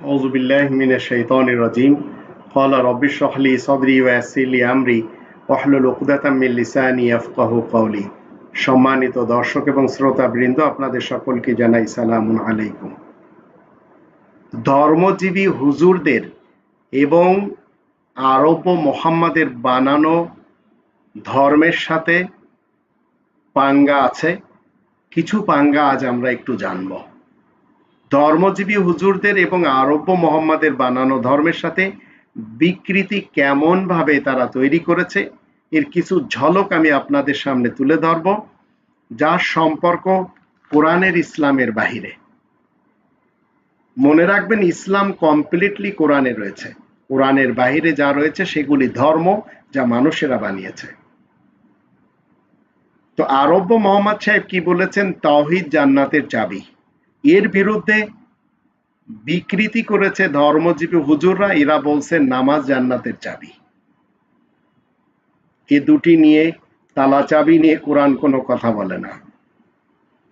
أعوذ بالله من الشيطان الرجيم قال رب اشرح لي صدري ويسر لي أمري واحلل عقدة من লিসানি يفقهوا قولي সম্মানিত দর্শক এবং শ্রোতা বৃন্দ আপনাদের সকলকে জানাই সালামুন আলাইকুম ধর্মজীবী হুজুরদের এবং আরব মোহাম্মদের বানানো ধর্মের সাথে পাঙ্গা আছে কিছু পাঙ্গা আজ আমরা একটু জানব ধর্মজীবী হুজুরদের এবং আরব্য মোহাম্মদের বানানো ধর্মের সাথে বিকৃতি কেমন ভাবে তারা তৈরি করেছে, এর কিছু ঝলক আমি আপনাদের সামনে তুলে ধরব, যার সম্পর্ক কোরআনের ইসলামের বাহিরে। মনে রাখবেন, ইসলাম কমপ্লিটলি কোরআনে রয়েছে। কোরআনের বাহিরে যা রয়েছে, সেগুলি ধর্ম যা মানুষেরা বানিয়েছে। তো আরব্য মোহাম্মদ সাহেব কি বলেছেন? তাওহিদ জান্নাতের চাবি। এর বিরুদ্ধে বিকৃতি করেছে ধর্মজীবী হুজুররা, এরা বলছেন নামাজ জান্নাতের চাবি। এ দুটি নিয়ে তালা চাবি নিয়ে কোরআন কোনো কথা বলে না।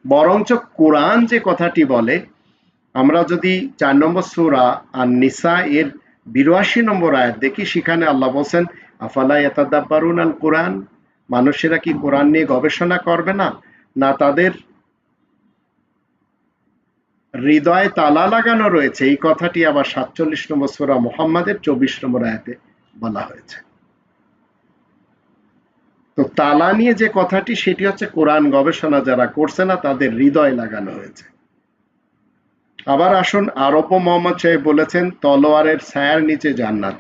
বরঞ্চ কোরআন যে কথাটি বলে, আমরা যদি চার নম্বর সুরা আর নিসা এর বিরাশি নম্বর আয়াত দেখি, সেখানে আল্লাহ বলছেন, আফালা ইয়াতাদাব্বারুন আল কোরআন? মানুষেরা কি কোরআন নিয়ে গবেষণা করবে না? না তাদের হৃদয়ে তালা লাগানো রয়েছে। এই কথাটি আবার সাতচল্লিশ নম্বর সোরা মোহাম্মদের চব্বিশ নম্বর আয়াতে বলা হয়েছে। তো তালা নিয়ে যে কথাটি, সেটি হচ্ছে কোরআন গবেষণা যারা করছে না, তাদের হৃদয় লাগানো হয়েছে। আবার আসুন আরব মোহাম্মদ সাহেব বলেছেন, তলোয়ারের ছায়ার নিচে জান্নাত।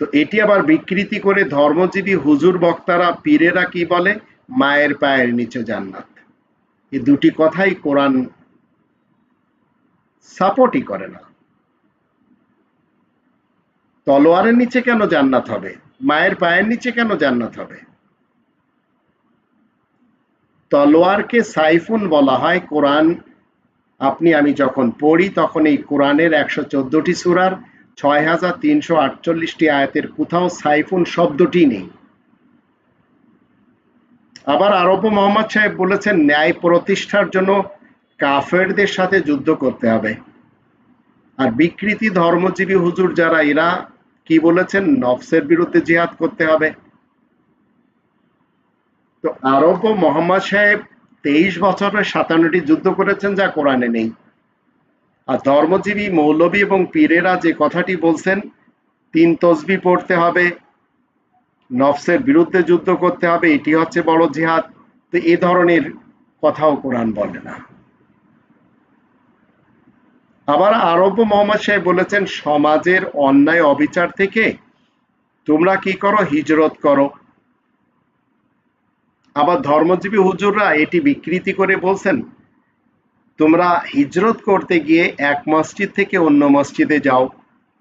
তো এটি আবার বিকৃতি করে ধর্মজীবী হুজুর বক্তারা পীরেরা কি বলে? মায়ের পায়ের নিচে জান্নাত। এই দুটি কথাই কোরআন সাপোর্টই করে না। তলোয়ারের নিচে কেন জান্নাত হবে? মায়ের পায়ের নিচে কেন জান্নাত হবে? তলোয়ারকে সাইফুন বলা হয়। কোরআন, আপনি, আমি যখন পড়ি তখন এই কোরআনের একশো চোদ্দটি সুরার ছয় হাজার তিনশো আটচল্লিশটি আয়াতের কোথাও সাইফুন শব্দটি নেই। আবার আরব মোহাম্মদ সাহেব বলেছেন, ন্যায় প্রতিষ্ঠার জন্য কাফেরদের সাথে যুদ্ধ করতে হবে। আর বিকৃতি ধর্মজীবী হুজুর যারা, এরা কি বলেছেন? নফসের বিরুদ্ধে জিহাদ করতে হবে। তো আরব মোহাম্মদ সাহেব তেইশ বছরের সাতান্নটি যুদ্ধ করেছেন যা কোরআনে নেই। আর ধর্মজীবী, মৌলবী এবং পীরেরা যে কথাটি বলছেন, তিন তসবি পড়তে হবে, নফসের বিরুদ্ধে যুদ্ধ করতে হবে, এটি হচ্ছে বড় জিহাদ। তো এ ধরনের কথাও কোরআন বলে না। আবার আরব মোহাম্মদ সাহেব বলেছেন, সমাজের অন্যায় অবিচার থেকে তোমরা কি করো? হিজরত করো। আবার ধর্মজীবী হুজুররা এটি বিকৃতি করে বলছেন, তোমরা হিজরত করতে গিয়ে এক মসজিদ থেকে অন্য মসজিদে যাও,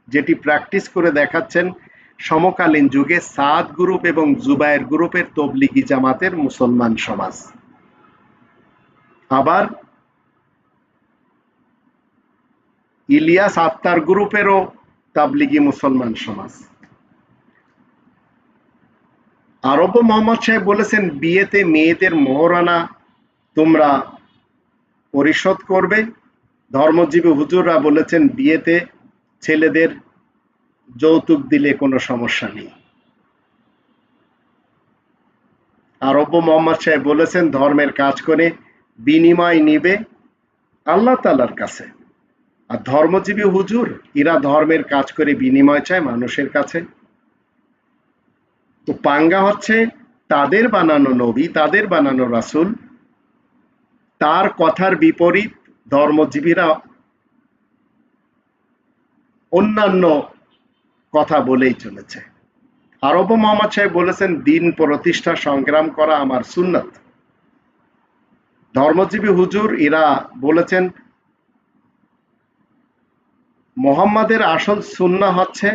যেটি প্র্যাকটিস করে দেখাচ্ছেন সমকালীন যুগে সাদ গ্রুপ এবং জুবায়ের গ্রুপের তবলিগি জামাতের মুসলমান সমাজ। আবার ইলিয়াস আত্মার গ্রুপেরও তাবলিগি মুসলমান সমাজ। আরব মোহাম্মদ সাহেব বলেছেন, বিয়েতে মেয়েদের মোহরানা তোমরা পরিশোধ করবে। ধর্মজীবী হুজুররা বলেছেন, বিয়েতে ছেলেদের যৌতুক দিলে কোনো সমস্যা নেই। আরব মোহাম্মদ সাহেব বলেছেন, ধর্মের কাজ করে বিনিময় নিবে আল্লাহ তালার কাছে। আর ধর্মজীবী হুজুর, এরা ধর্মের কাজ করে বিনিময় চায় মানুষের কাছে। তো পাঙ্গা হচ্ছে তাদের বানানো নবী, তাদের বানানো রাসুল। তার কথার বিপরীত ধর্মজীবীরা অন্যান্য কথা বলেই চলেছে। আরব মোহাম্মদ সাহেব বলেছেন, দিন প্রতিষ্ঠা সংগ্রাম করা আমার সুন্নত। ধর্মজীবী হুজুর, এরা বলেছেন মোহাম্মদের আসল সুন্না হচ্ছে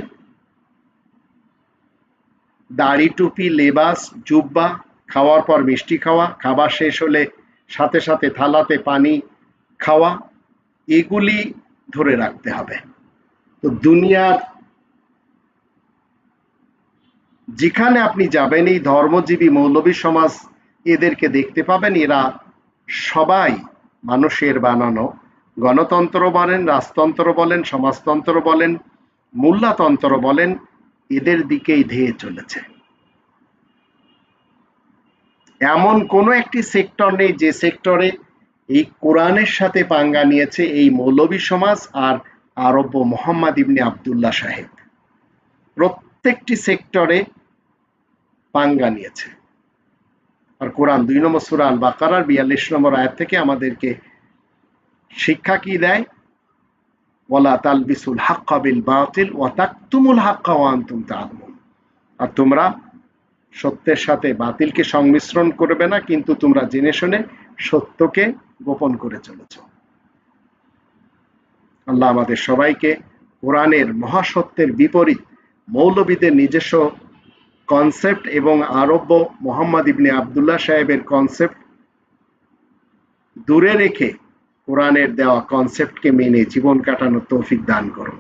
দাড়ি, টুপি, লেবাস, জুব্বা, খাওয়ার পর মিষ্টি খাওয়া, খাবার শেষ হলে সাথে সাথে থালাতে পানি খাওয়া, এগুলি ধরে রাখতে হবে। তো দুনিয়ার যেখানে আপনি যাবেন, এই ধর্মজীবী মৌলবী সমাজ এদেরকে দেখতে পাবেন, এরা সবাই মানুষের বানানো গণতন্ত্র বলেন, রাজতন্ত্র বলেন, সমাজতন্ত্র বলেন মূল্যতন্ত্র বলেন, এদের দিকেই ধেয়ে চলেছে। এমন কোন একটি সেক্টর নেই যে সেক্টরে এই কোরআনের সাথে পাঙ্গা নিয়েছে এই মৌলবী সমাজ আর আরব্য মোহাম্মদ ইবনে আবদুল্লাহ সাহেব। প্রত্যেকটি সেক্টরে পাঙ্গা নিয়েছে। আর কোরআন দুই নম্বর সুরা আল বাকারার বিয়াল্লিশ নম্বর আয়াত থেকে আমাদেরকে শিক্ষা কি দেয়? ওয়ালা তালবিসুল হাক্কা বিল বাতিল ওয়া তাকতুমুল হাক্কা ওয়া আনতুম আর তোমরা সত্যের সাথে বাতিলকে সংমিশ্রণ করবে না, কিন্তু তোমরা জেনে শুনে সত্যকে গোপন করে চলেছ। আল্লাহ আমাদের সবাইকে কোরআনের মহাসত্যের বিপরীত মৌলবীদের নিজস্ব কনসেপ্ট এবং আরব্য মোহাম্মদ ইবনে আবদুল্লাহ সাহেবের কনসেপ্ট দূরে রেখে কোরআনের দেওয়া কনসেপ্টকে মেনে জীবন কাটানোর তৌফিক দান করুন।